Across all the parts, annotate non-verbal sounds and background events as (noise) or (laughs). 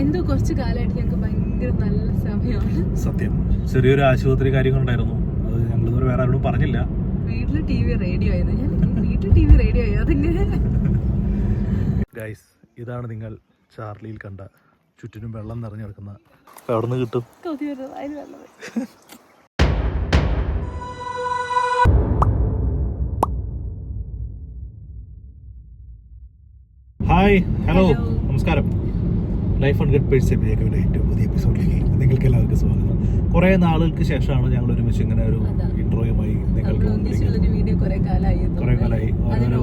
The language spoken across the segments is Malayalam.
എന്തോ കുറച്ച് കാലമായിട്ട് ഞങ്ങൾക്ക് ഭയങ്കര നല്ല സമയമാണ്. സത്യം. ചെറിയൊരു ആശുപത്രി കാര്യങ്ങളുണ്ടായിരുന്നു. അത് ഞങ്ങൾ ഇതുവരെ വേറെ ആരോടും പറഞ്ഞില്ല. വീട്ടിൽ ടി വി റേഡിയോ ആയിരുന്നു. ഞാൻ വീട്ടിൽ ടി വി റേഡിയോ ആയി അതെങ്ങനെ? ഗൈസ് ഇതാണ് നിങ്ങൾ ചാർലിയിൽ കണ്ട ചുറ്റിനും വെള്ളം നിറഞ്ഞു കിടക്കുന്ന. എവിടെ നിന്ന് കിട്ടും ഹായ് ഹലോ നമസ്കാരം. ലൈഫ് ആൻഡ് ഗഡ് പേഴ്സ് എപ്പിയുടെ ഏറ്റവും പുതിയ എപ്പിസോഡിലേക്ക് നിങ്ങൾക്ക് എല്ലാവർക്കും സ്വാഗതം. കുറേ നാളുകൾക്ക് ശേഷമാണ് ഞങ്ങൾ ഒരുമിച്ച് ഇങ്ങനെ ഒരു ഇന്റർവ്യൂമായി ഇൻട്രോയുമായി നിങ്ങൾക്ക് മുമ്പിലേക്ക് കുറെ കാലമായി ഓരോരോ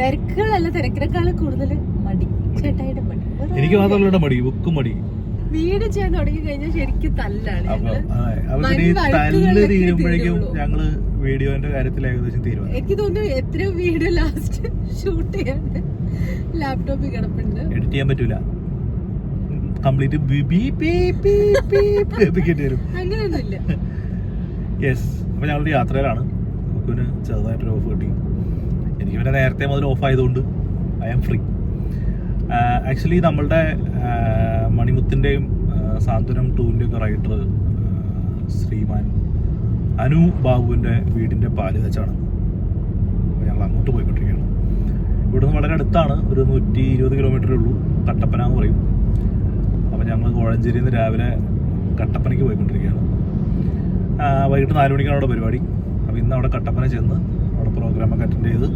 തിരക്കുകളല്ല കൂടുതൽ മടി. ചേട്ടായിട്ട് മടി. എനിക്ക് മാത്രമല്ല മടി ബുക്കും മടി. വീട് ചെയ്യാൻ തുടങ്ങി കഴിഞ്ഞാൽ ശരിക്കും തല്ലാണ് തല്ല് തീരുമ്പോഴേക്കും ഞങ്ങൾ വീഡിയോന്റെ കാര്യത്തിൽ ഏകദേശം തീരുമാനം എനിക്ക് തോന്നുന്നു എത്ര വീഡിയോ ലാസ്റ്റ് ഷൂട്ട് ചെയ്യാണ്ട് ലാപ്ടോപ്പിൽ കിടപ്പുണ്ട് എഡിറ്റ് ചെയ്യാൻ പറ്റൂല കംപ്ലീറ്റ് വരും അങ്ങനെയൊന്നുമില്ല യെസ് അപ്പൊ ഞങ്ങളൊരു യാത്രയിലാണ് ബുക്കിന് ചെറുതായിട്ടൊരു ഓഫ് കിട്ടി എനിക്ക് പിന്നെ നേരത്തെ മുതൽ ഓഫ് ആയതുകൊണ്ട് ഐ ആം ഫ്രീ ആക്ച്വലി നമ്മളുടെ മണിമുത്തിന്റെയും സാന്ത്വനം ടൂവിന്റെയും ഒക്കെ റൈറ്റർ ശ്രീമാൻ അനു ബാബുവിന്റെ വീടിന്റെ പാൽ കച്ചാണ് അപ്പോൾ ഞങ്ങൾ അങ്ങോട്ട് പോയിക്കൊണ്ടിരിക്കുകയാണ്. ഇവിടുന്ന് വളരെ അടുത്താണ് ഒരു നൂറ്റി ഇരുപത് കിലോമീറ്ററേ ഉള്ളൂ കട്ടപ്പന എന്ന് പറയും. അപ്പോൾ ഞങ്ങൾ കോഴഞ്ചേരിയിൽ നിന്ന് രാവിലെ കട്ടപ്പനയ്ക്ക് പോയിക്കൊണ്ടിരിക്കുകയാണ്. വൈകിട്ട് നാല് മണിക്കാണ് അവിടെ പരിപാടി. അപ്പോൾ ഇന്ന് അവിടെ കട്ടപ്പന ചെന്ന് അവിടെ പ്രോഗ്രാമൊക്കെ അറ്റൻഡ് ചെയ്ത്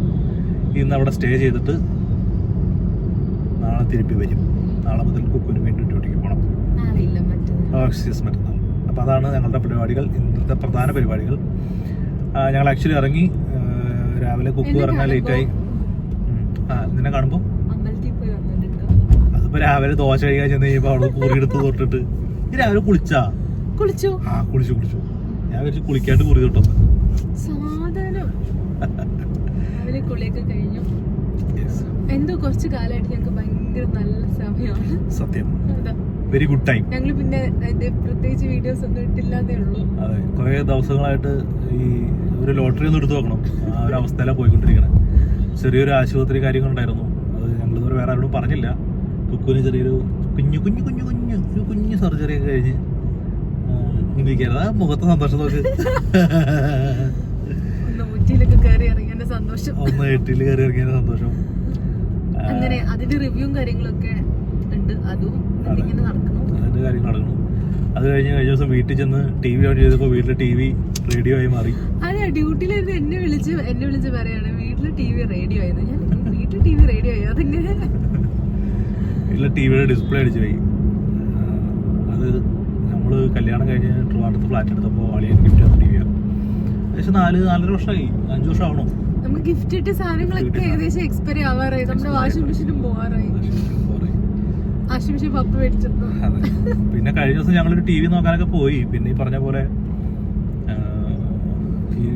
ഇന്ന് അവിടെ സ്റ്റേ ചെയ്തിട്ട് നാളെ തിരുപ്പി വരും. നാളെ മുതൽ കുക്കുന് വീണ്ടും ഡ്യൂട്ടിക്ക് പോകണം. മറ്റന്നാൾ. അപ്പോൾ അതാണ് ഞങ്ങളുടെ പരിപാടികൾ. ഇന്നത്തെ പ്രധാന പരിപാടികൾ. ഞങ്ങൾ ആക്ച്വലി ഇറങ്ങി രാവിലെ കുക്ക് ഇറങ്ങാൻ ലേറ്റായി ആ നിന്നെ കാണുമ്പോൾ അതിപ്പോ രാവിലെ ദോശ കഴിക്കാൻ ചെന്ന് കഴിയുമ്പോൾ അവിടെ കൂറിയെടുത്ത് തൊട്ടിട്ട്. ഈ രാവിലെ കുളിച്ചാ? കുളിച്ചു? ആ കുളിച്ചു കുളിച്ചു. ഞാൻ വിചാരിച്ചു കുളിക്കാണ്ട് കുറി തൊട്ടൊന്ന്. എന്തോ കുറച്ച് കാലമായിട്ട് ഞങ്ങൾക്ക് ഭയങ്കര നല്ല സമയമാണ്. സത്യം. വെരി ഗുഡ് ടൈം ഞങ്ങൾ പിന്നെ പ്രത്യേകിച്ച് വീഡിയോസ് ഒന്നും ഇട്ടില്ലാന്നേ ഉള്ളൂ. അതെ കുറേ ദിവസങ്ങളായിട്ട് ഈ ഒരു ലോട്ടറി ഒന്നും എടുത്തു നോക്കണം ആ ഒരു അവസ്ഥയിലാണ് പോയിക്കൊണ്ടിരിക്കണേ. ചെറിയൊരു ആശുപത്രി കാര്യങ്ങളുണ്ടായിരുന്നു. അത് ഞങ്ങൾ ഇതുവരെ വേറെ ആരോടും പറഞ്ഞില്ല. കുക്കുവിന് ചെറിയൊരു കുഞ്ഞു കുഞ്ഞു കുഞ്ഞു കുഞ്ഞു ഒരു കുഞ്ഞു സർജറി ഒക്കെ കഴിഞ്ഞ് ഇരിക്കുകയാണ്. ആ മുഖത്തെ സന്തോഷം നോക്ക് ഒന്ന് എട്ടിയിൽ കയറി ഇറങ്ങിയ സന്തോഷം. അങ്ങനെ അതിന്റെ റിവ്യൂവും കാര്യങ്ങളൊക്കെ ഉണ്ട്. അതും അത് കഴിഞ്ഞ് കഴിഞ്ഞ ദിവസം വീട്ടിൽ ചെന്ന് ടി വി ഓൺ ചെയ്തപ്പോൾ വീട്ടിലെ ടി വി റേഡിയോ ആയി മാറി. അതെ ഡ്യൂട്ടിയിലായിരുന്നു എന്നെ വിളിച്ച് എന്നെ വിളിച്ച് പറയാണ് വീട്ടിലെ ടി വി റേഡിയോ ആയിരുന്നു ഞാൻ വീട്ടിൽ ടി വി റേഡിയോ ആയി? അതെങ്ങനെ. വീട്ടിലെ ടി വിയുടെ ഡിസ്പ്ലേ അടിച്ചു പോയി. അത് നമ്മൾ കല്യാണം കഴിഞ്ഞ് ട്രിവാണ്ടത്ത് ഫ്ലാറ്റ് എടുത്തപ്പോൾ അളിയൻ ഗിഫ്റ്റ് തന്ന ടി വിയാണ് ഏകദേശം നാല് നാലര വർഷമായി അഞ്ച് വർഷം ആവണോ. നമുക്ക് ഗിഫ്റ്റ് ഇട്ട സാധനങ്ങളൊക്കെ ഏകദേശം എക്സ്പയറി ആവാറായി. നമ്മുടെ വാഷിംഗ് മെഷീനും പോവാറായി. പപ്പ പിന്നെ കഴിഞ്ഞ ദിവസം ഞങ്ങളൊരു ടി വി നോക്കാനൊക്കെ പോയി. പിന്നെ ഈ പറഞ്ഞ പോലെ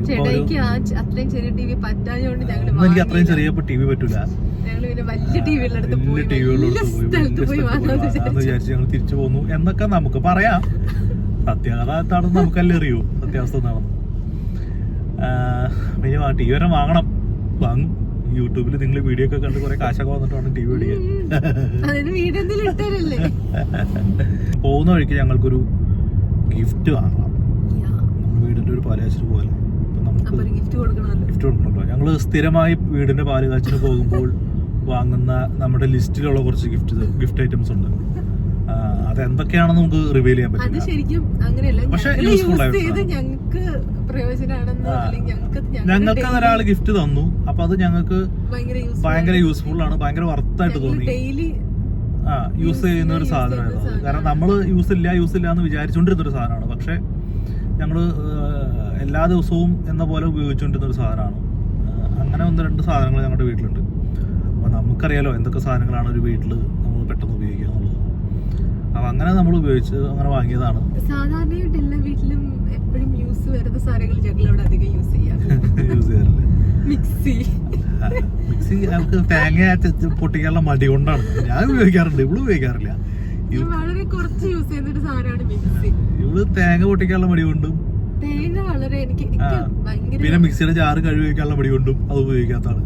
ചേട്ടായിക്ക് ആ അത്രയും ചെറിയ ടി വി പറ്റാഞ്ഞോണ്ട് എനിക്ക് അത്രയും ചെറിയ ടി വി പറ്റൂല. പിന്നെ വലിയ ടി പോയി സ്ഥലത്ത് പോയി വാങ്ങാന്ന് വിചാരിച്ചു. ഞങ്ങൾ തിരിച്ചു പോന്നു. എന്നൊക്കെ നമുക്ക് പറയാം. സത്യാഗതാണ് നമുക്കല്ലേ അറിയൂ. സത്യാവസ്ഥ ടി വി വരെ വാങ്ങണം. വാങ്ങും. യൂട്യൂബിൽ നിങ്ങൾ വീഡിയോ ഒക്കെ കണ്ട് കുറെ കാശൊക്കെ വന്നിട്ട് വേണം ടി വി ഇട്ടല്ലേ പോകുന്ന വഴിക്ക് ഞങ്ങൾക്കൊരു ഗിഫ്റ്റ് വാങ്ങണം. നമ്മുടെ വീടിന്റെ ഒരു പാലാച്ചിന് പോലെ നമുക്ക് ഗിഫ്റ്റ് കൊടുക്കണമല്ലോ. ഞങ്ങൾ സ്ഥിരമായി വീടിന്റെ പാൽ കാച്ചിന് പോകുമ്പോൾ വാങ്ങുന്ന നമ്മുടെ ലിസ്റ്റിലുള്ള കുറച്ച് ഗിഫ്റ്റ് ഗിഫ്റ്റ് ഐറ്റംസ് ഉണ്ട്. അതെന്തൊക്കെയാണെന്ന് നമുക്ക് റിവീൽ ചെയ്യാൻ പറ്റില്ല. ശരിക്കും അങ്ങനെയല്ല. പക്ഷെ യൂസ്ഫുൾ ഞങ്ങൾക്ക് ഞങ്ങൾക്ക് ഒരാൾ ഗിഫ്റ്റ് തന്നു. അപ്പൊ അത് ഞങ്ങൾക്ക് ഭയങ്കര യൂസ്ഫുൾ ആണ്. ഭയങ്കര വർത്തായിട്ട് തോന്നി. ആ യൂസ് ചെയ്യുന്ന ഒരു സാധനമായിരുന്നു കാരണം നമ്മൾ യൂസ് ഇല്ല യൂസ് ഇല്ല എന്ന് വിചാരിച്ചുകൊണ്ടിരുന്ന ഒരു സാധനമാണ്. പക്ഷെ ഞങ്ങൾ എല്ലാ ദിവസവും എന്ന പോലെ ഉപയോഗിച്ചുകൊണ്ടിരുന്ന ഒരു സാധനമാണ്. അങ്ങനെ ഒന്ന് രണ്ട് സാധനങ്ങൾ ഞങ്ങളുടെ വീട്ടിലുണ്ട്. അപ്പോൾ നമുക്കറിയാലോ എന്തൊക്കെ സാധനങ്ങളാണ് ഒരു വീട്ടിൽ നമ്മൾ പെട്ടെന്ന് ഉപയോഗിക്കുക എന്നുള്ളത് അപ്പോൾ അങ്ങനെ നമ്മൾ ഉപയോഗിച്ച് അങ്ങനെ വാങ്ങിയതാണ്. സാധാരണയായിട്ട് എല്ലാ വീട്ടിലും എപ്പോഴും യൂസ് വരുന്ന സാധനങ്ങൾ ഞങ്ങൾ അവിടെ അധികം യൂസ് ചെയ്യാറ്. (laughs) യൂസ് ചെയ്യാറില്ല. മിക്സി മിക്സി നമുക്ക് തേങ്ങ പൊട്ടിക്കാനുള്ള മടി കൊണ്ടാണ്. ഞാൻ ഉപയോഗിക്കാറുണ്ട് ഇവൾ ഉപയോഗിക്കാറില്ല. വളരെ കുറച്ച് യൂസ് ചെയ്യുന്ന സാധനമാണ് മിക്സി ഇവൾ തേങ്ങ പൊട്ടിക്കാനുള്ള മടി കൊണ്ടും. തേങ്ങ വളരെ എനിക്ക്. പിന്നെ മിക്സിയുടെ ജാറ് കഴുകി വെക്കാനുള്ള മടി കൊണ്ടും അത് ഉപയോഗിക്കാത്താണ്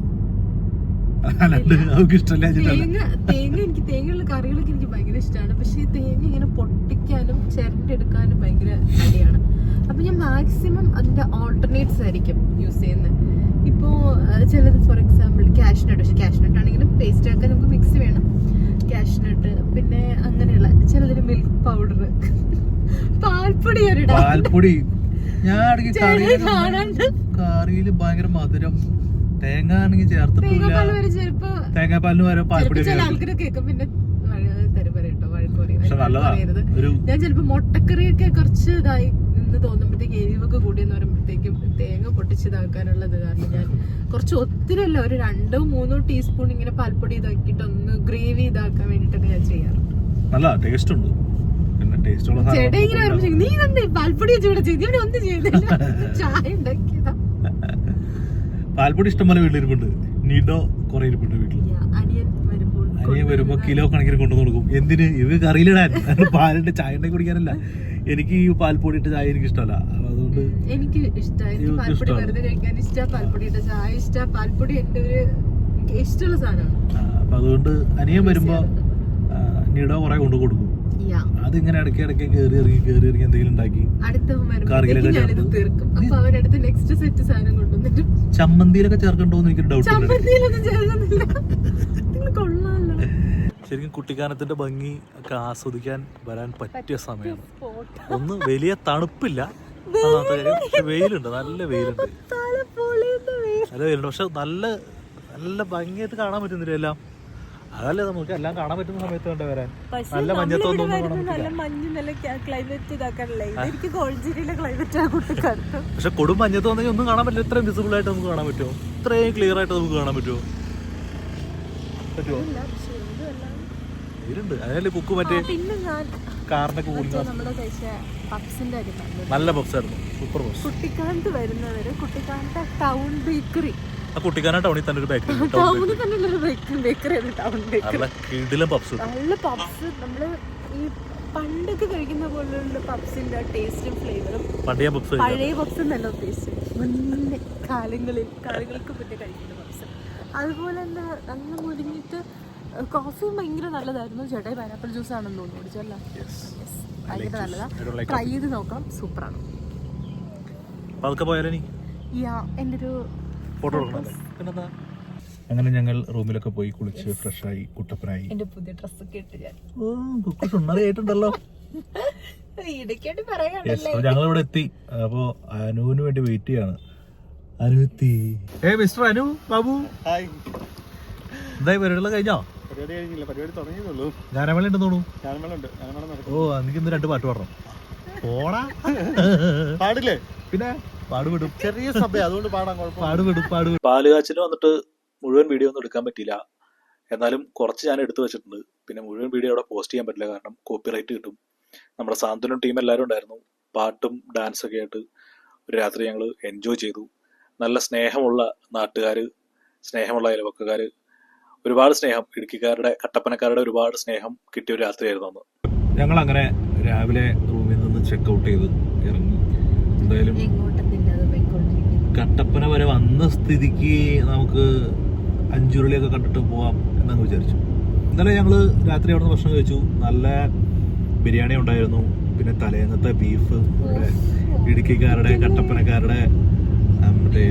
അല്ലാണ്ട് അവർക്ക് ഇഷ്ടമല്ല തേങ്ങ തേങ്ങ എനിക്ക് തേങ്ങയുള്ള കറികളൊക്കെ എനിക്ക് ഭയങ്കര ഇഷ്ടമാണ് പക്ഷെ ഈ തേങ്ങ ഇങ്ങനെ പൊട്ടിക്കാനും ചിരണ്ടെടുക്കാനും ഭയങ്കര അടിയാണ്. അപ്പൊ ഞാൻ മാക്സിമം അതിന്റെ ഓൾട്ടർനേറ്റ്സ് ആയിരിക്കും യൂസ് ചെയ്യുന്നത് ഇപ്പോ ചിലത് ഫോർ എക്സാമ്പിൾ കാഷ്നട്ട് പക്ഷെ കാഷ്നട്ട് ആണെങ്കിലും പേസ്റ്റ് ആക്കാൻ നമുക്ക് മിക്സ് വേണം. കാഷ്നട്ട് പിന്നെ അങ്ങനെയുള്ള ചിലതിന് മിൽക്ക് പൗഡർ പാൽപ്പൊടി പാൽപ്പൊടി. ഞാൻ കറിയിൽ ഭയങ്കര മധുരം. തേങ്ങ ആണെങ്കിൽ ചേർത്തിട്ടില്ല തേങ്ങാപ്പാലിന് വരെ പാൽപ്പൊടി പക്ഷെ നല്ലതാ. ഒരു ഞാൻ ചിലപ്പോ മുട്ടക്കറിയൊക്കെ കുറച്ച് ഇതായി എന്ന് തോന്നുമ്പോഴത്തേക്ക് എരിവൊക്കെ കൂടിയെന്ന് പറയുമ്പോഴത്തേക്കും തേങ്ങ പൊട്ടിച്ചിതാക്കാനുള്ളത് കാരണം ഞാൻ കുറച്ച് ഒത്തിരി അല്ല ഒരു രണ്ടോ മൂന്നോ ടീസ്പൂൺ ഇങ്ങനെ പാൽപ്പൊടി ഇതാക്കിയിട്ട് ഒന്ന് ഗ്രേവി ഇതാക്കാൻ വേണ്ടിയിട്ടൊക്കെ ഞാൻ ചെയ്യാറുണ്ട് നല്ല ടേസ്റ്റ് ഉണ്ട്. പിന്നെ ടേസ്റ്റ് ഉള്ള ചേട്ടാ ഇങ്ങനെ പറയുമ്പോൾ നീ തന്നെ പാൽപ്പൊടി വെച്ച് ഇവിടെ ചെയ്ത്? ഇവിടെ ഒന്നും (laughs) ചായ ഉണ്ടാക്കിയതാ. പാൽപ്പൊടി ഇഷ്ടംപോലെ വീട്ടിലിരിപ്പുണ്ട്. നീഡോ കുറെ ഇരിപ്പുണ്ട് വീട്ടിൽ അനിയൻ വരുമ്പോ കിലോ കണക്കിന് കൊണ്ടു കൊടുക്കും. എന്തിന്? ഇത് കറിയിലിടാൻ (laughs) പാലിട്ട് ചായ ഉണ്ടെങ്കിൽ കുടിക്കാനല്ല. എനിക്ക് ഈ പാൽപ്പൊടി ഇട്ട് ചായ എനിക്ക് ഇഷ്ടമല്ല അതുകൊണ്ട് എനിക്ക് ഇഷ്ടമാണ്. അപ്പൊ അതുകൊണ്ട് അനിയൻ വരുമ്പോ നീഡോ കുറെ കൊണ്ടു കൊടുക്കും. അതിങ്ങനെ ഇടയ്ക്ക് ഇടയ്ക്ക് കേറി ഇറങ്ങി കേറി ഇറങ്ങി എന്തെങ്കിലും ഉണ്ടാക്കി. ചേർത്ത്. കൊണ്ടുവന്നിട്ട് ചമ്മന്തിയിലൊക്കെ ചേർക്കണ്ടോന്ന് എനിക്ക് ഡൗട്ട് ശരിക്കും കുട്ടിക്കാനത്തിന്റെ ഭംഗി ഒക്കെ ആസ്വദിക്കാൻ വരാൻ പറ്റിയ സമയമാണ്. ഒന്ന് വലിയ തണുപ്പില്ല. വെയിലുണ്ട് നല്ല വെയിലുണ്ട്. നല്ല വെയിലുണ്ട്. പക്ഷെ നല്ല നല്ല ഭംഗിയായിട്ട് കാണാൻ പറ്റുന്നില്ല എല്ലാം. അതല്ലേ നമുക്ക് എല്ലാം കാണാൻ പറ്റുന്ന സമയത്ത് വേണ്ട വരാൻ. നല്ല മഞ്ഞത്തോന്നും നല്ല മഞ്ഞ് നല്ല ക്ലൈമറ്റ് ഇതാക്കാനല്ലേ? ക്ലൈമറ്റ് ആ കുട്ടിക്കാലത്ത് പക്ഷെ കൊടും മഞ്ഞത്ത് വന്നെങ്കിൽ ഒന്നും കാണാൻ പറ്റില്ല. ഇത്രയും വിസിബിൾ ആയിട്ട് നമുക്ക് കാണാൻ പറ്റുമോ? ഇത്രയും ക്ലിയർ ആയിട്ട് നമുക്ക് കാണാൻ പറ്റുമോ? പറ്റുമോ? അതല്ലേ കുക്ക് മറ്റേ കാറിന്റെ നല്ല പപ്സ് ആയിരുന്നു സൂപ്പർ പപ്സ് കുട്ടിക്കാലത്ത് വരുന്നവര് കുട്ടിക്കാലത്തെ ടൗൺ ബേക്കറി ആ കുട്ടിക്കാന ടൗണിൽ തന്നെ ഒരു ബേക്കറി (laughs) ടൗണിൽ തന്നെ ഉള്ളൊരു ബേക്കറി ബേക്കറിയാണ് ടൗൺ ബേക്കറി നല്ല കിടിലം പപ്സ് നല്ല പപ്സ് നമ്മൾ ഈ പണ്ടൊക്കെ കഴിക്കുന്ന പോലുള്ള പപ്സിന്റെ ടേസ്റ്റും ഫ്ലേവറും പഴയ പപ്സ് പഴയ പപ്സ് എന്നല്ല ഉദ്ദേശിച്ചത്. മുന്നേ കാലങ്ങളിൽ കാലങ്ങൾക്ക് മുന്നേ കഴിക്കുന്ന പപ്സ് അതുപോലെ തന്നെ നല്ല മുരിഞ്ഞിട്ട് കോഫി ഭയങ്കര നല്ലതായിരുന്നു. ചേട്ടായി പൈനാപ്പിൾ ജ്യൂസ് ആണെന്ന് തോന്നുന്നു. കുടിച്ചല്ല ഭയങ്കര നല്ലതാ. ട്രൈ ചെയ്ത് നോക്കാം സൂപ്പറാണ് പതുക്കെ പോയാലോ നീ യാ എന്റെ ഒരു ഫോട്ടോ പിന്നെന്താ? അങ്ങനെ ഞങ്ങൾ റൂമിലൊക്കെ പോയി കുളിച്ച് ഫ്രഷായി കുട്ടപ്പനായി. എന്റെ പുതിയ ഇട്ട് ഞാൻ. ഓ കുക്ക് സുണ്ണറിയായിട്ടുണ്ടല്ലോ ഞങ്ങൾ ഇവിടെ എത്തി. അപ്പോ അനുവിന് വേണ്ടി വെയിറ്റ് ചെയ്യാണ്. അനു എത്തി. ഏ മിസ്റ്റർ അനു ബാബു. ഹായ് എന്തായി പരിപാടികളെ കഴിഞ്ഞോ? പരിപാടി കഴിഞ്ഞില്ല. പരിപാടി തുടങ്ങിയതുള്ളൂ ഗാനമേള ഉണ്ടെന്ന് തോന്നുന്നു. ഞാനുമലുണ്ട് ഉണ്ട് നടക്കും ഓ എനിക്ക് ഇന്ന് രണ്ട് പാട്ട് പാടണം. പോടാ. (laughs) പാടില്ലേ? പിന്നെ? പാടുവിടും ചെറിയ സഭ അതുകൊണ്ട് പാടാൻ പാലുകാച്ചിന് വന്നിട്ട് മുഴുവൻ വീഡിയോ ഒന്നും എടുക്കാൻ പറ്റില്ല എന്നാലും കുറച്ച് ഞാൻ എടുത്തു വെച്ചിട്ടുണ്ട്. പിന്നെ മുഴുവൻ വീഡിയോ അവിടെ പോസ്റ്റ് ചെയ്യാൻ പറ്റില്ല. കാരണം കോപ്പിറൈറ്റ് കിട്ടും. നമ്മുടെ സാന്ത്വനം ടീം എല്ലാവരും ഉണ്ടായിരുന്നു. പാട്ടും ഡാൻസൊക്കെ ആയിട്ട് ഒരു രാത്രി ഞങ്ങൾ എൻജോയ് ചെയ്തു. നല്ല സ്നേഹമുള്ള നാട്ടുകാർ സ്നേഹമുള്ള അയൽവക്കക്കാർ ഒരുപാട് സ്നേഹം. ഇടുക്കിക്കാരുടെ കട്ടപ്പനക്കാരുടെ ഒരുപാട് സ്നേഹം കിട്ടിയ ഒരു രാത്രിയായിരുന്നു അന്ന്. ഞങ്ങൾ അങ്ങനെ രാവിലെ റൂമിൽ നിന്ന് ചെക്ക് ഔട്ട് ചെയ്ത് ഇറങ്ങി. എന്തായാലും കട്ടപ്പന വരെ വന്ന സ്ഥിതിക്ക് നമുക്ക് അഞ്ചുരുളിയൊക്കെ കണ്ടിട്ട് പോവാം എന്നങ്ങ് വിചാരിച്ചു. ഇന്നലെ ഞങ്ങൾ രാത്രി അവിടെ നിന്ന് ഭക്ഷണം കഴിച്ചു. നല്ല ബിരിയാണി ഉണ്ടായിരുന്നു. പിന്നെ തലേന്നത്തെ ബീഫ് ഇടുക്കിക്കാരുടെ കട്ടപ്പനക്കാരുടെ മറ്റേ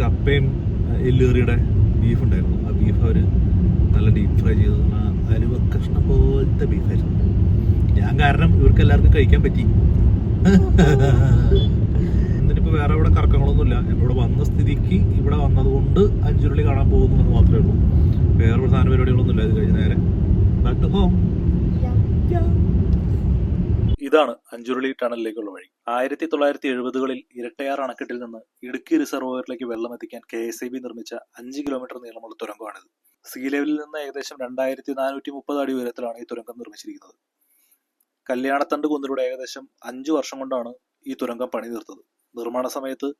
കപ്പയും എല്ലുകറിയുടെ ബീഫ് ഉണ്ടായിരുന്നു. ആ ബീഫ് അവർ നല്ല ഡീപ്പ് ഫ്രൈ ചെയ്ത്. അലുവ കഷ്ണം പോലത്തെ ബീഫായിരുന്നു ഞാൻ കാരണം ഇവർക്ക് എല്ലാവർക്കും കഴിക്കാൻ പറ്റി എന്നിട്ടിപ്പോ വേറെ ഇവിടെ കറക്കങ്ങളൊന്നുമില്ല ഇവിടെ വന്ന സ്ഥിതിക്ക് ഇവിടെ വന്നതുകൊണ്ട് അഞ്ചുരുളി കാണാൻ പോകുന്നു എന്ന് മാത്രമേ ഉള്ളൂ വേറെ ഒരു സാധന പരിപാടികളൊന്നുമില്ല ഇത് കഴിഞ്ഞ് നേരെ ബാക്ക് ടു ഹോം ഇതാണ് അഞ്ചുരുളി ടണലിലേക്കുള്ള വഴി. ആയിരത്തി തൊള്ളായിരത്തി എഴുപതുകളിൽ ഇരട്ടയാർ അണക്കെട്ടിൽ നിന്ന് ഇടുക്കി റിസർവോയറിലേക്ക് വെള്ളം എത്തിക്കാൻ കെ എസ് ഐ ബി നിർമ്മിച്ച അഞ്ച് കിലോമീറ്റർ നീളമുള്ള തുരങ്കമാണിത്. സീ ലെവലിൽ നിന്ന് ഏകദേശം രണ്ടായിരത്തി നാനൂറ്റി മുപ്പത് അടി ഉയരത്തിലാണ് ഈ തുരങ്കം നിർമ്മിച്ചിരിക്കുന്നത്. കല്യാണത്തണ്ട് കുന്നിലൂടെ ഏകദേശം അഞ്ചു വർഷം കൊണ്ടാണ് ഈ തുരങ്കം പണി തീർത്തത് നിർമ്മാണ സമയത്ത്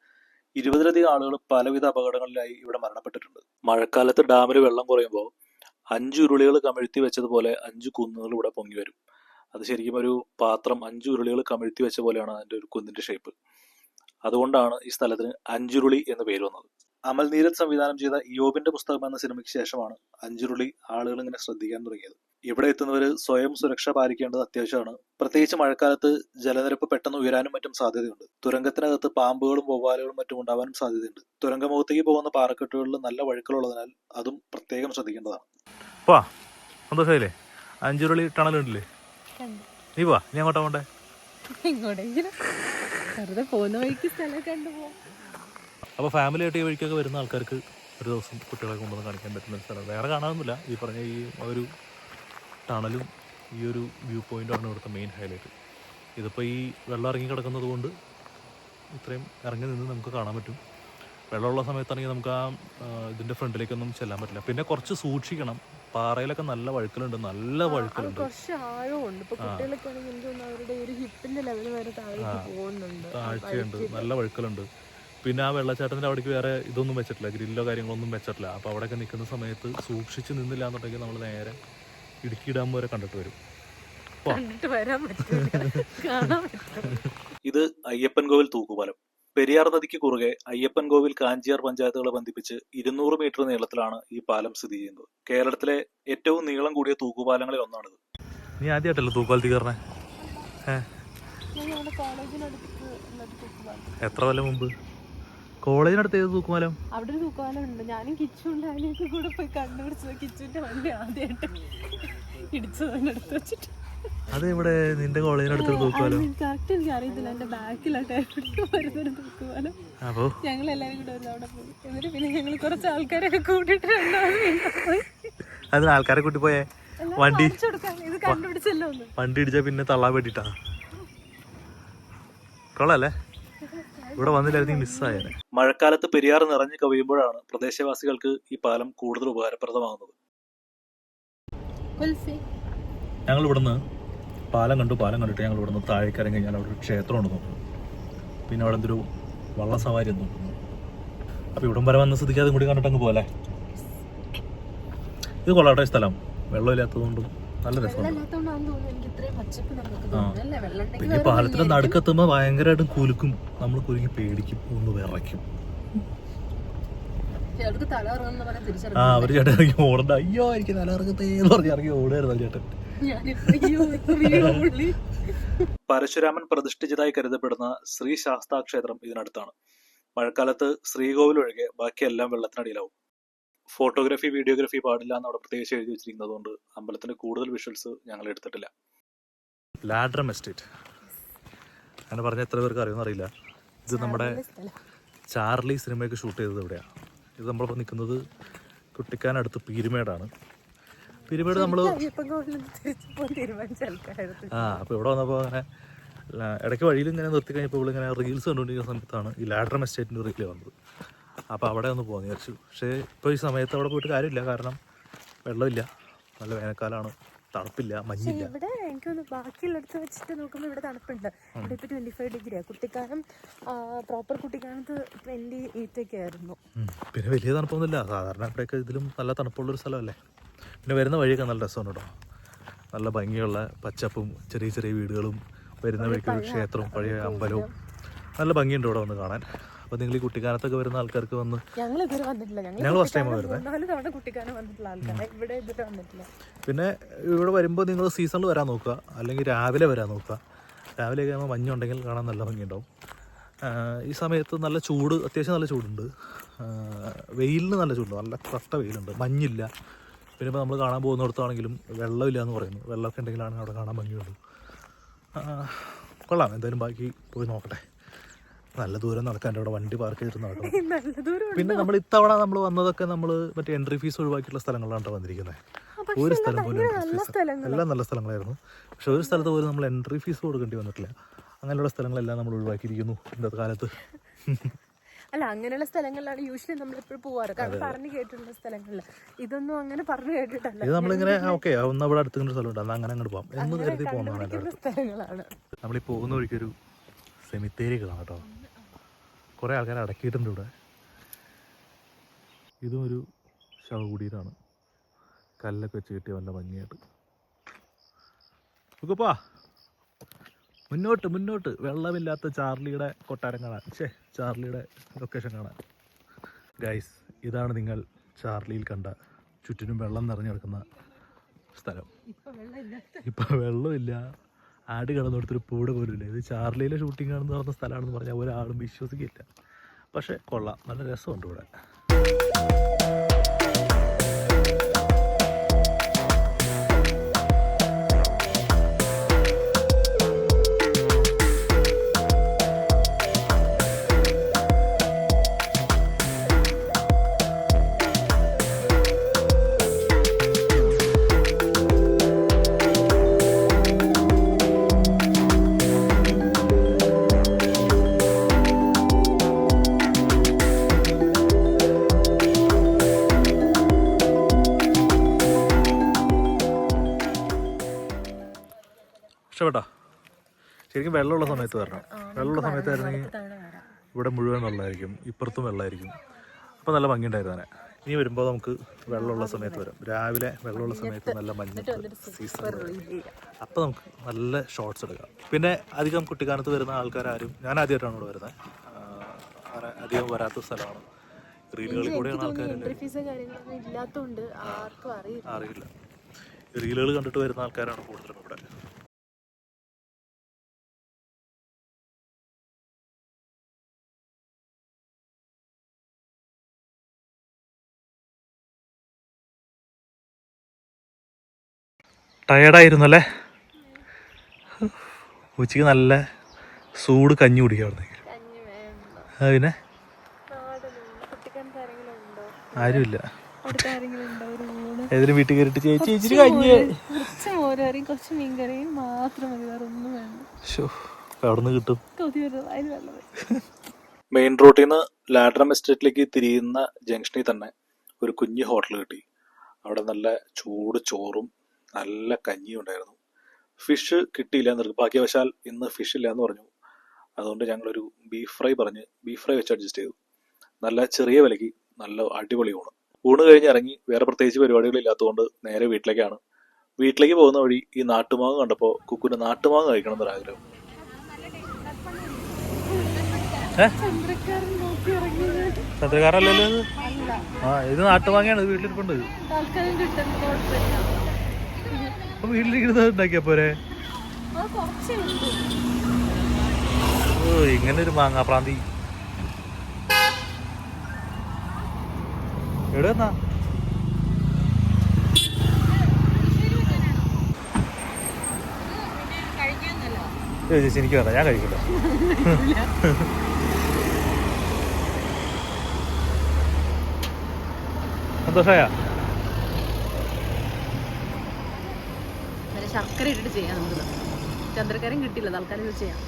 ഇരുപതിലധികം ആളുകൾ പലവിധ അപകടങ്ങളിലായി ഇവിടെ മരണപ്പെട്ടിട്ടുണ്ട്. മഴക്കാലത്ത് ഡാമിൽ വെള്ളം കുറയുമ്പോൾ അഞ്ച് ഉരുളികൾ കമിഴ്ത്തി വെച്ചതുപോലെ അഞ്ചു കുന്നുകൾ ഇവിടെ പൊങ്ങി വരും. അത് ശരിക്കും ഒരു പാത്രം അഞ്ചു ഉരുളികൾ കമിഴ്ത്തി വെച്ച പോലെയാണ് അതിന്റെ ഒരു കുന്നിന്റെ ഷേപ്പ് അതുകൊണ്ടാണ് ഈ സ്ഥലത്തിന് അഞ്ചുരുളി എന്ന് പേര് വന്നത്. അമൽ നീരജ് സംവിധാനം ചെയ്ത യോബിന്റെ പുസ്തകം എന്ന സിനിമയ്ക്ക് ശേഷമാണ് അഞ്ചുരുളി ആളുകൾ ഇങ്ങനെ ശ്രദ്ധിക്കാൻ തുടങ്ങിയത്. ഇവിടെ എത്തുന്നവർ സ്വയം സുരക്ഷ പാലിക്കേണ്ടത് അത്യാവശ്യമാണ്. പ്രത്യേകിച്ച് മഴക്കാലത്ത് ജലനിരപ്പ് പെട്ടെന്ന് ഉയരാനും മറ്റും സാധ്യതയുണ്ട്. തുരങ്കത്തിനകത്ത് പാമ്പുകളും വവ്വാലുകളും മറ്റും ഉണ്ടാവാനും സാധ്യതയുണ്ട്. തുരങ്കമുഖത്തേക്ക് പോകുന്ന പാറക്കെട്ടുകളിൽ നല്ല വഴുക്കളുള്ളതിനാൽ അതും പ്രത്യേകം ശ്രദ്ധിക്കേണ്ടതാണ്. വാ അഞ്ചുരുളി ടണലുണ്ടല്ലേ നീ വാ നീ അങ്ങോട്ടാ പോണ്ടേ? വെറുതെ പോകുന്ന വഴിക്ക് സ്ഥലം കണ്ടുപോകും അപ്പോൾ ഫാമിലി ആയിട്ട് ഈ വഴിക്കൊക്കെ വരുന്ന ആൾക്കാർക്ക് ഒരു ദിവസം കുട്ടികളെ കൊണ്ടുവന്ന് കാണിക്കാൻ പറ്റുന്ന ഒരു സ്ഥലം. വേറെ കാണാനൊന്നുമില്ല. ഈ പറഞ്ഞ ഈ ഒരു ടണലും ഈ ഒരു വ്യൂ പോയിന്റാണ് ഇവിടുത്തെ മെയിൻ ഹൈലൈറ്റ് ഇതിപ്പോൾ ഈ വെള്ളം ഇറങ്ങി കിടക്കുന്നത് കൊണ്ട് ഇത്രയും ഇറങ്ങി നിന്ന് നമുക്ക് കാണാൻ പറ്റും. വെള്ളമുള്ള സമയത്താണെങ്കിൽ നമുക്ക് ആ ഇതിന്റെ ഫ്രണ്ടിലേക്കൊന്നും ചെല്ലാൻ പറ്റില്ല. പിന്നെ കുറച്ച് സൂക്ഷിക്കണം. പാറയിലൊക്കെ നല്ല വഴുക്കലുണ്ട്. നല്ല വഴുക്കലുണ്ട്. താഴ്ചയുണ്ട് നല്ല വഴുക്കലുണ്ട്. പിന്നെ ആ വെള്ളച്ചാട്ടത്തിന്റെ അവിടേക്ക് വേറെ ഇതൊന്നും വെച്ചിട്ടില്ല. ഗ്രില്ലോ കാര്യങ്ങളൊന്നും വെച്ചിട്ടില്ല. അപ്പോൾ അവിടെയൊക്കെ നിൽക്കുന്ന സമയത്ത് സൂക്ഷിച്ച് നിന്നില്ല എന്നുണ്ടെങ്കിൽ നമ്മൾ നേരെ ഇടുക്കി ഡാം വരെ കണ്ടിട്ട് വരും. കണ്ടിട്ട് വരാൻ പറ്റില്ല കാണാൻ ഇത് അയ്യപ്പൻ കോവിൽ തൂക്കുപാലം. പെരിയാർ നദിക്ക് കുറുകെ അയ്യപ്പൻ കോവിൽ കാഞ്ചിയാർ പഞ്ചായത്തുകളെ ബന്ധിപ്പിച്ച് ഇരുന്നൂറ് മീറ്റർ നീളത്തിലാണ് ഈ പാലം സ്ഥിതി ചെയ്യുന്നത്. കേരളത്തിലെ ഏറ്റവും നീളം കൂടിയ തൂക്കുപാലങ്ങളിൽ ഒന്നാണിത്. നീ ആദ്യമായിട്ടല്ലോ തൂക്കുപാലത്തിൽ കയറണേ? എത്ര കൊല്ലം മുമ്പ്? കോളേജിനടുത്ത് ഏത് തൂക്കുമാലം? അവിടെ ഒരു തൂക്കുമാലം ഉണ്ട് ഞാനും കിച്ചുണ്ട് അതിലേക്ക് കൂടെ പോയി കണ്ടുപിടിച്ചത് കിച്ചുവിന്റെ വണ്ടി ആദ്യമായിട്ട് ഇടിച്ചത് അതിനടുത്ത് വെച്ചിട്ട്. അത് ഇവിടെ നിന്റെ കോളേജിനടുത്ത് തൂക്കുപാലം കറക്റ്റ് എനിക്ക് അറിയത്തില്ല. എന്റെ ബാക്കിലായിട്ട് വരുന്നൊരു തൂക്കുപാലം അപ്പോ? ഞങ്ങൾ എല്ലാവരും കൂടെ ഒരു അവിടെ പോയി. എന്നിട്ട് പിന്നെ ഞങ്ങൾ കുറച്ച് ആൾക്കാരൊക്കെ വീണ്ടും പോയി. അതിന് ആൾക്കാരെ കൂട്ടി പോയേ? വണ്ടി. ഇത് കണ്ടുപിടിച്ചല്ലോ വണ്ടി ഇടിച്ചാ പിന്നെ തള്ളാൻ വേണ്ടിട്ടാ. കൊള്ളല്ലേ ഇവിടെ വന്നില്ലായിരുന്നെങ്കിൽ മിസ്സായേനെ മഴക്കാലത്ത് പെരിയാർ നിറഞ്ഞു കവിയുമ്പോഴാണ് പ്രദേശവാസികൾക്ക് ഈ പാലം കൂടുതൽ ഉപകാരപ്രദമാകുന്നത്. ഞങ്ങൾ ഇവിടുന്ന് പാലം കണ്ടു പാലം കണ്ടിട്ട് ഞങ്ങൾ ഇവിടുന്ന് താഴേക്ക് ഇറങ്ങി കഴിഞ്ഞാൽ അവിടെ ഒരു ക്ഷേത്രമുണ്ട് നോക്കുന്നു. പിന്നെ അവിടെ എന്തൊരു വള്ള സവാരി എന്ന് നോക്കുന്നു. അപ്പോൾ ഇവിടം വരെ വന്ന് സ്ഥിതിക്കാതെ കൂടി കണ്ടിട്ട് അങ്ങ് പോലെ ഇത് കൊള്ളാട്ടെ സ്ഥലം. വെള്ളമില്ലാത്തതുകൊണ്ടും നല്ല രസമാണ് പിന്നെ പാലത്തിന്റെ നടുക്കെത്തുമ്പോ ഭയങ്കരമായിട്ടും കുലുക്കും. നമ്മൾ കുലുങ്ങി പേടിക്കും. ഒന്ന് വിറയ്ക്കും. ആ അവർ ചേട്ടൻ ഇറങ്ങി ഓടണ്ട. അയ്യോ എനിക്ക് തല ഇറങ്ങത്തേന്ന് പറഞ്ഞ് ഇറങ്ങി ഓടായിരുന്നു ചേട്ടൻ. (laughs) പരശുരാമൻ പ്രതിഷ്ഠിച്ചതായി കരുതപ്പെടുന്ന ശ്രീ ശാസ്താ ക്ഷേത്രം ഇതിനടുത്താണ്. മഴക്കാലത്ത് ശ്രീകോവിൽ ഒഴികെ ബാക്കിയെല്ലാം വെള്ളത്തിനടിയിലാവും. ഫോട്ടോഗ്രാഫി വീഡിയോഗ്രാഫി പാടില്ല എന്ന് അവിടെ പ്രത്യേകിച്ച് എഴുതി വെച്ചിരിക്കുന്നത് കൊണ്ട് അമ്പലത്തിന്റെ കൂടുതൽ വിഷ്വൽസ് ഞങ്ങൾ എടുത്തിട്ടില്ല. ലാഡ്രം എസ്റ്റേറ്റ്. അങ്ങനെ പറഞ്ഞ എത്ര പേർക്ക് അറിയുമെന്ന് അറിയില്ല. ഇത് നമ്മുടെ ചാർലി സിനിമയൊക്കെ ഷൂട്ട് ചെയ്തത് ഇവിടെയാണ്. ഇത് നമ്മളിപ്പോൾ നിൽക്കുന്നത് കുട്ടിക്കാനടുത്ത് പീരുമേടാണ്. പീരുമേട് നമ്മൾ ആ അപ്പോൾ ഇവിടെ വന്നപ്പോൾ അങ്ങനെ ഇടയ്ക്ക് വഴിയിൽ ഇങ്ങനെ നിർത്തി കഴിഞ്ഞപ്പോൾ ഇവിടെ ഇങ്ങനെ റീൽസ് കണ്ടുകൊണ്ടിരിക്കുന്ന സമയത്താണ് ഈ ലാഡ്രം എസ്റ്റേറ്റിന്റെ റീൽ വന്നത്. അപ്പോൾ അവിടെ ഒന്ന് പോകാമെന്ന് വിചാരിച്ചു. പക്ഷേ ഇപ്പോൾ ഈ സമയത്ത് അവിടെ പോയിട്ട് കാര്യമില്ല. കാരണം വെള്ളമില്ല. നല്ല വേനൽക്കാലമാണ് തണുപ്പില്ല മഞ്ഞില്ല. ഇവിടെ എനിക്ക് എനിക്കൊന്ന് ബാക്കിയുള്ളടത്ത് വെച്ചിട്ട് നോക്കുമ്പോൾ ഇവിടെ തണുപ്പുണ്ട്. ഇവിടെ ഇപ്പോൾ ട്വന്റി ഫൈവ് ഡിഗ്രിയാണ് കുട്ടിക്കാനം പ്രോപ്പർ കുട്ടിക്കാനത്ത് ട്വന്റി എയ്റ്റ് ഒക്കെ ആയിരുന്നു പിന്നെ വലിയ തണുപ്പൊന്നുമില്ല. സാധാരണ ഇവിടെയൊക്കെ ഇതിലും നല്ല തണുപ്പുള്ളൊരു സ്ഥലമല്ലേ? പിന്നെ വരുന്ന വഴിയൊക്കെ നല്ല രസമാണ് കേട്ടോ. നല്ല ഭംഗിയുള്ള പച്ചപ്പും ചെറിയ ചെറിയ വീടുകളും വരുന്ന വഴിക്ക് ക്ഷേത്രവും പഴയ അമ്പലവും നല്ല ഭംഗിയുണ്ട് ഇവിടെ വന്ന് കാണാൻ. അപ്പോൾ നിങ്ങൾ ഈ കുട്ടിക്കാലത്തൊക്കെ വരുന്ന ആൾക്കാർക്ക് വന്ന് ഞങ്ങൾ ഇതുവരെ വന്നിട്ടില്ല. ഞങ്ങൾ first time വരുന്നത്. തവണ വന്നിട്ടുള്ള ആൾക്കാരെ. ഇവിടെ ഇതുവരെ വന്നിട്ടില്ല. പിന്നെ ഇവിടെ വരുമ്പോൾ നിങ്ങൾ സീസണിൽ വരാൻ നോക്കുക. അല്ലെങ്കിൽ രാവിലെ വരാൻ നോക്കുക. രാവിലെ ഒക്കെ ആകുമ്പോൾ മഞ്ഞുണ്ടെങ്കിൽ കാണാൻ നല്ല ഭംഗിയുണ്ടാവും. ഈ സമയത്ത് നല്ല ചൂട് അത്യാവശ്യം നല്ല ചൂടുണ്ട്. വെയിലിന് നല്ല ചൂടുണ്ട്. നല്ല കട്ട വെയിലുണ്ട്. മഞ്ഞില്ല. പിന്നെ ഇപ്പോൾ നമ്മൾ കാണാൻ പോകുന്നിടത്താണെങ്കിലും വെള്ളമില്ല എന്ന് പറയുന്നു. വെള്ളമൊക്കെ ഉണ്ടെങ്കിലാണ് അവിടെ കാണാൻ ഭംഗിയുള്ളൂ. കൊള്ളാം. എന്തായാലും ബാക്കി പോയി നോക്കട്ടെ. നല്ല ദൂരം നടക്കാൻ അവിടെ വണ്ടി പാർക്ക് ചെയ്തിട്ട് നടക്കണം. (laughs) പിന്നെ നമ്മൾ ഇത്തവണ നമ്മൾ വന്നതൊക്കെ നമ്മൾ മറ്റേ എൻട്രി ഫീസ് ഒഴിവാക്കിയിട്ടുള്ള സ്ഥലങ്ങളാണ് വന്നിരിക്കുന്നത് ഒരു സ്ഥലം പോലും എല്ലാം നല്ല സ്ഥലങ്ങളായിരുന്നു. പക്ഷെ ഒരു സ്ഥലത്ത് പോലും നമ്മൾ എൻട്രി ഫീസ് കൊടുക്കേണ്ടി വന്നിട്ടില്ല. അങ്ങനെയുള്ള സ്ഥലങ്ങളെല്ലാം നമ്മൾ ഒഴിവാക്കിയിരിക്കുന്നു ഇന്നത്തെ കാലത്ത്. അല്ല അങ്ങനെയുള്ള സ്ഥലങ്ങളിലാണ് യൂഷ്വലി നമ്മൾ എപ്പോഴും പോവാറ്. കാരണം പറഞ്ഞു കേട്ടിട്ടുള്ള സ്ഥലങ്ങളിൽ ഇതൊന്നും അങ്ങനെ പറഞ്ഞു കേട്ടിട്ടല്ല. ഇത് നമ്മളിങ്ങനെ ഓക്കെ ഒന്ന് അവിടെ അടുത്ത് സ്ഥലമുണ്ട്. എന്നാൽ അങ്ങനെ അങ്ങോട്ട് പോകാം എന്ന് കരുതി പോകുന്നതാണ് സ്ഥലങ്ങളാണ്. നമ്മളീ പോകുന്ന വഴിക്കൊരു സെമിത്തേരി കാണാം കേട്ടോ കുറേ ആൾക്കാർ അടക്കിയിട്ടുണ്ട് ഇവിടെ. ഇതും ഒരു ശവകുടീരാണ് കല്ലൊക്കെ വെച്ച് കിട്ടിയ നല്ല ഭംഗിയായിട്ട് നോക്കപ്പാ. മുന്നോട്ട് മുന്നോട്ട്. വെള്ളമില്ലാത്ത ചാർലിയുടെ കൊട്ടാരം കാണാൻ. ഛേ ചാർലിയുടെ ലൊക്കേഷൻ കാണാൻ. ഗൈസ് ഇതാണ് നിങ്ങൾ ചാർലിയിൽ കണ്ട ചുറ്റിനും വെള്ളം നിറഞ്ഞു കിടക്കുന്ന സ്ഥലം. ഇപ്പൊ വെള്ളമില്ല ഇപ്പം വെള്ളമില്ല. ആട് കിടന്നിടത്തൊരു പൂട പോലും ഇല്ല ഇത് ചാർലിയിലെ ഷൂട്ടിംഗ് ആണെന്ന് പറഞ്ഞ സ്ഥലമാണെന്ന് പറഞ്ഞാൽ ഒരാളും വിശ്വസിക്കില്ല. പക്ഷേ കൊള്ളാം. നല്ല രസമുണ്ട് ഇവിടെ. ശരിക്കും വെള്ളമുള്ള സമയത്ത് വരണം. വെള്ളമുള്ള സമയത്തായിരുന്നെങ്കിൽ വരണമെങ്കിൽ ഇവിടെ മുഴുവൻ വെള്ളമായിരിക്കും. ഇപ്പുറത്തും വെള്ളമായിരിക്കും. അപ്പോൾ നല്ല ഭംഗിയുണ്ടായിരുന്നു ഇനി വരുമ്പോൾ നമുക്ക് വെള്ളമുള്ള സമയത്ത് വരാം. രാവിലെ വെള്ളമുള്ള സമയത്ത് നല്ല മഞ്ഞിട്ട് സീസൺ അപ്പോൾ നമുക്ക് നല്ല ഷോർട്സ് എടുക്കാം. പിന്നെ അധികം കുട്ടിക്കാലത്ത് വരുന്ന ആൾക്കാരും ഞാൻ ആദ്യമായിട്ടാണ് ഇവിടെ വരുന്നത്. അധികം വരാത്ത സ്ഥലമാണ്. റീലുകളിൽ കൂടെയാണ് ആൾക്കാർ അറിയില്ല. റീലുകൾ കണ്ടിട്ട് വരുന്ന ആൾക്കാരാണ് കൂടുതലും ഇവിടെ. ടയേർഡായിരുന്നു അല്ലേ ഉച്ചയ്ക്ക് നല്ല സൂട് കഞ്ഞി ആ പിന്നെ? ആരെങ്കിലും ഉണ്ടോ? ആരുമില്ല. ഏതെങ്കിലും ആരെങ്കിലും ഉണ്ടോ? ഒരു ഊണ്? ഏതിനും വീട്ടിൽ കയറിട്ട് ചേച്ചി ഇച്ചിരി കഞ്ഞി. കുറച്ച് മോരറിയും കുറച്ച് മീൻകറിയും മാത്രം മതി. വേറെ ഒന്നും വേണ്ട. ഷോ കിട്ടും? മെയിൻ റോഡിൽ നിന്ന് ലാഡ്രം എസ്റ്റേറ്റിലേക്ക് തിരിയുന്ന ജംഗ്ഷനിൽ തന്നെ ഒരു കുഞ്ഞു ഹോട്ടൽ കിട്ടി. അവിടെ നല്ല ചൂട് ചോറും നല്ല കഞ്ഞി ഉണ്ടായിരുന്നു ഫിഷ് കിട്ടിയില്ല നിർഭാഗ്യവശാൽ ഇന്ന് ഫിഷ് ഇല്ല എന്ന് പറഞ്ഞു. അതുകൊണ്ട് ഞങ്ങളൊരു ബീഫ് ഫ്രൈ പറഞ്ഞ് ബീഫ് ഫ്രൈ വെച്ച് അഡ്ജസ്റ്റ് ചെയ്തു. നല്ല ചെറിയ വിലയ്ക്ക് നല്ല അടിപൊളി ഊണ്. ഊണ് കഴിഞ്ഞ് ഇറങ്ങി വേറെ പ്രത്യേകിച്ച് പരിപാടികളില്ലാത്തതുകൊണ്ട് നേരെ വീട്ടിലേക്കാണ്. വീട്ടിലേക്ക് പോകുന്ന വഴി ഈ നാട്ടുമാങ്ങ കണ്ടപ്പോൾ കുക്കുന് നാട്ടുമാങ്ങ കഴിക്കണം എന്നൊരാഗ്രഹം. ആ ഇത് നാട്ടുമാങ്ങയാണ്. ഇത് വീട്ടിലിരിപ്പുണ്ട് അപ്പൊ വീട്ടിലിരുന്ന് ഉണ്ടാക്കിയാ പോരെ? ഓ ഇങ്ങനെ ഒരു മാങ്ങാ പ്രാന്തി എവിടെ എന്നാ ഏയ് ചേച്ചി എനിക്ക് വേണ്ട ഞാൻ കഴിക്കില്ല (laughs) സന്തോഷായ? ശർക്കര ഇട്ടിട്ട് ചെയ്യാം നമുക്കിത് ചന്ദ്രക്കരയും കിട്ടില്ല തൽക്കാലം ഇത് ചെയ്യാം.